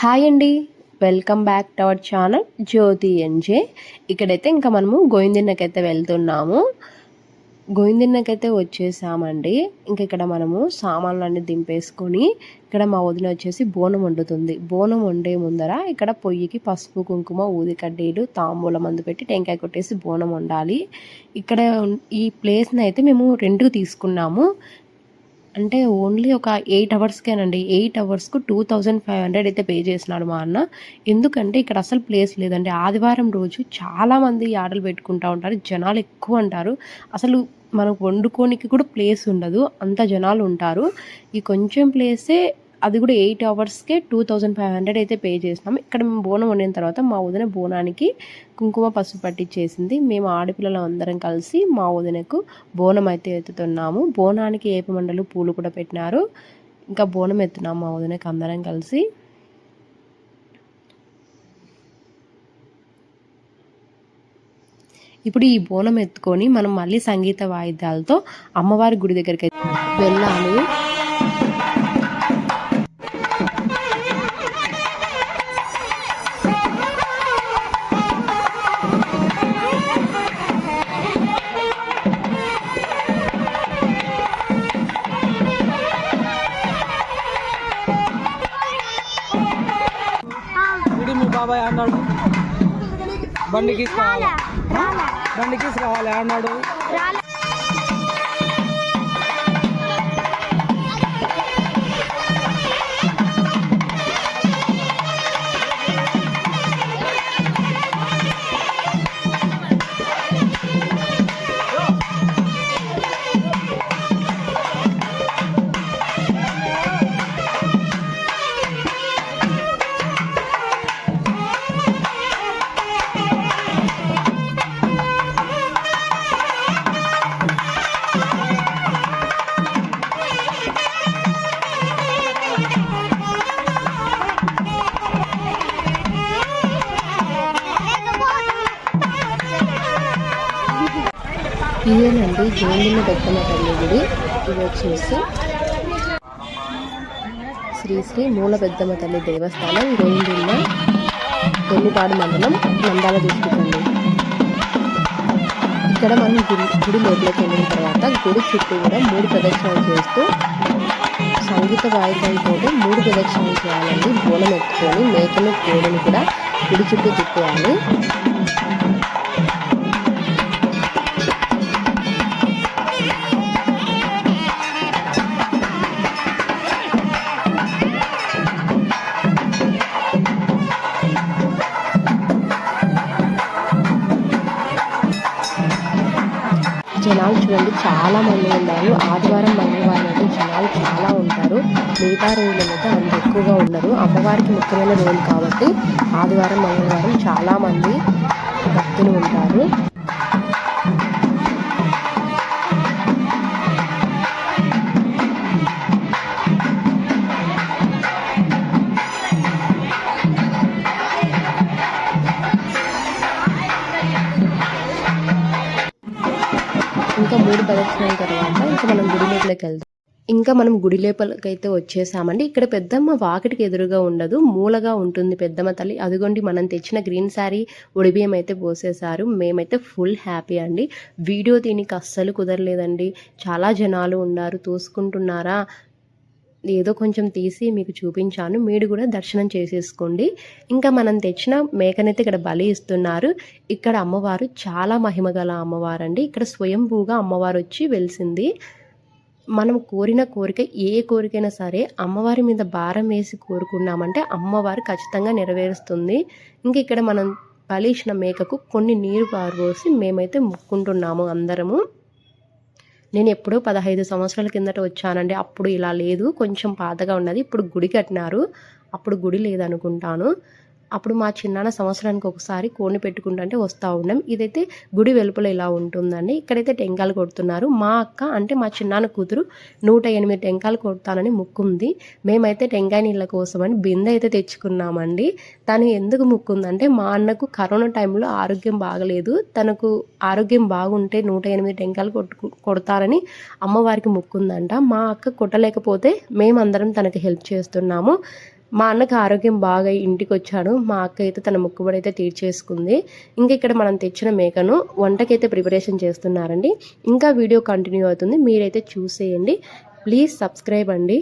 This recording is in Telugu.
హాయ్ అండి. Welcome back to our channel Jyothi NJ ఇక్కడైతే ఇంకా మనము గోవిందిన్నకైతే వెళ్తున్నాము. గోవిందిన్నకైతే వచ్చేసామండి. ఇంకా ఇక్కడ మనము సామాన్లన్నీ దింపేసుకొని ఇక్కడ మా వదిన వచ్చేసి బోనం వండుతుంది. బోనం వండే ముందర ఇక్కడ పొయ్యికి పసుపు కుంకుమ ఊది కడ్డీలు తాంబూల మందు పెట్టి టెంకాయ కొట్టేసి బోనం వండాలి. ఇక్కడ ఈ ప్లేస్ని అయితే మేము రెండు తీసుకున్నాము. అంటే ఓన్లీ ఒక ఎయిట్ అవర్స్కేనండి ఎయిట్ అవర్స్కు టూ థౌజండ్ ఫైవ్ హండ్రెడ్ అయితే పే చేసినాడు మా అన్న. ఎందుకంటే ఇక్కడ అసలు ప్లేస్ లేదండి. ఆదివారం రోజు చాలామంది ఆటలు పెట్టుకుంటూ ఉంటారు. జనాలు ఎక్కువ అంటారు. అసలు మనకు వండుకోనికి కూడా ప్లేస్ ఉండదు. అంత జనాలు ఉంటారు. ఈ కొంచెం ప్లేసే అది కూడా ఎయిట్ అవర్స్కే టూ థౌజండ్ ఫైవ్ హండ్రెడ్ అయితే పే చేసినాం. ఇక్కడ మేము బోనం వండిన తర్వాత మా వదిన బోనానికి కుంకుమ పసుపు పట్టించేసింది మేము ఆడపిల్లలు అందరం కలిసి మా వదినకు బోనం అయితే ఎత్తుతున్నాము. బోనానికి ఏపమండలు పూలు కూడా పెట్టినారు. ఇంకా బోనం ఎత్తున్నాము మా వదినకి అందరం కలిసి. ఇప్పుడు ఈ బోనం ఎత్తుకొని మనం మళ్ళీ సంగీత వాయిద్యాలతో అమ్మవారి గుడి దగ్గరికి వెళ్ళాలి. బాబాయ్ అన్నాడు. బండి తీసుకురావాలి బండి తీసుకురావాలి అన్నాడు. ఇదేనండి గోవింద పెద్దమ్మ తల్లి గుడి ఇది వచ్చేసి శ్రీ శ్రీ మూల పెద్దమ్మ తల్లి దేవస్థానం గోవిందున్న కొన్నిపాడు మండలం నందాల తీసుకుంటుంది ఇక్కడ మనం గుడి గుడి లోపలికి వెళ్ళిన తర్వాత గుడి చుట్టూ కూడా మూడు ప్రదక్షిణలు చేస్తూ సంగీత వాయిద్యంతో మూడు ప్రదక్షిణలు చేయాలండి. బోలం ఎత్తుకొని మేకలు కోడిని కూడా గుడి చుట్టూ తిప్పేయాలి. జనాలు చూడండి చాలా మంది ఉన్నారు. ఆదివారం మంగళవారం అయితే జనాలు చాలా ఉంటారు. మిగతా రోజులలో అయితే అంత ఎక్కువగా ఉండరు అమ్మవారికి ముఖ్యమైన రోజు కాబట్టి ఆదివారం మంగళవారం చాలా మంది భక్తులు ఉంటారు. ఇంకా మూడు ప్రదక్షిణల తర్వాత ఇంకా మనం గుడి లోపలికి వెళ్దాం. ఇంకా మనం గుడి లోపలికి అయితే వచ్చేసామండి. ఇక్కడ పెద్దమ్మ వాకిటికి ఎదురుగా ఉండదు. మూలగా ఉంటుంది పెద్దమ్మ తల్లి. అదిగోండి మనం తెచ్చిన గ్రీన్ శారీ ఉడిబియ్యం అయితే పోసేశారు. మేమైతే ఫుల్ హ్యాపీ అండి. వీడియో దీనికి అస్సలు కుదరలేదండి. చాలా జనాలు ఉన్నారు తోసుకుంటున్నారా? ఏదో కొంచెం తీసి మీకు చూపించాను. మీరు కూడా దర్శనం చేసేసుకోండి. ఇంకా మనం తెచ్చిన మేకనైతే ఇక్కడ బలి ఇస్తున్నారు. ఇక్కడ అమ్మవారు చాలా మహిమగల అమ్మవారు అండి ఇక్కడ స్వయంభూగా అమ్మవారు వచ్చి వెలిసింది. మనం కోరిన కోరిక ఏ కోరికైనా సరే అమ్మవారి మీద భారం వేసి కోరుకున్నామంటే అమ్మవారు ఖచ్చితంగా నెరవేరుస్తుంది. ఇంక ఇక్కడ మనం బలిసిన మేకకు కొన్ని నీరు పారబోసి మేమైతే మొక్కుంటున్నాము అందరము. నేను ఎప్పుడో పదహైదు సంవత్సరాల కిందట వచ్చానండి. అప్పుడు ఇలా లేదు. కొంచెం పాతగా ఉన్నది. ఇప్పుడు గుడి కట్టినారు. అప్పుడు గుడి లేదనుకుంటాను. అప్పుడు మా చిన్నాన్న సంవత్సరానికి ఒకసారి కోడిని పెట్టుకుంటుంటే వస్తూ ఉండం. ఇదైతే గుడి వెలుపల ఇలా ఉంటుందండి. ఇక్కడైతే టెంకాయలు కొడుతున్నారు. మా అక్క అంటే మా చిన్నాన్న కూతురు నూట ఎనిమిది టెంకాయలు కొడతానని ముక్కుంది. మేమైతే టెంకాయ నీళ్ళ కోసమని బిందె అయితే తెచ్చుకున్నామండి. తను ఎందుకు ముక్కుందంటే మా అన్నకు కరోనా టైంలో ఆరోగ్యం బాగలేదు. తనకు ఆరోగ్యం బాగుంటే నూట ఎనిమిది టెంకాయలు కొట్టుకు కొడతారని అమ్మవారికి ముక్కుందంట. మా అక్క కొట్టలేకపోతే మేమందరం తనకి హెల్ప్ చేస్తున్నాము. మా అన్నకి ఆరోగ్యం బాగా ఇంటికి వచ్చాడు మా అక్క అయితే తన ముక్కుబడి అయితే తీర్చేసుకుంది. ఇంకా ఇక్కడ మనం తెచ్చిన మేకను వంటకైతే ప్రిపరేషన్ చేస్తున్నారండి. ఇంకా వీడియో కంటిన్యూ అవుతుంది. మీరైతే చూసేయండి. ప్లీజ్ సబ్స్క్రైబ్ అండి.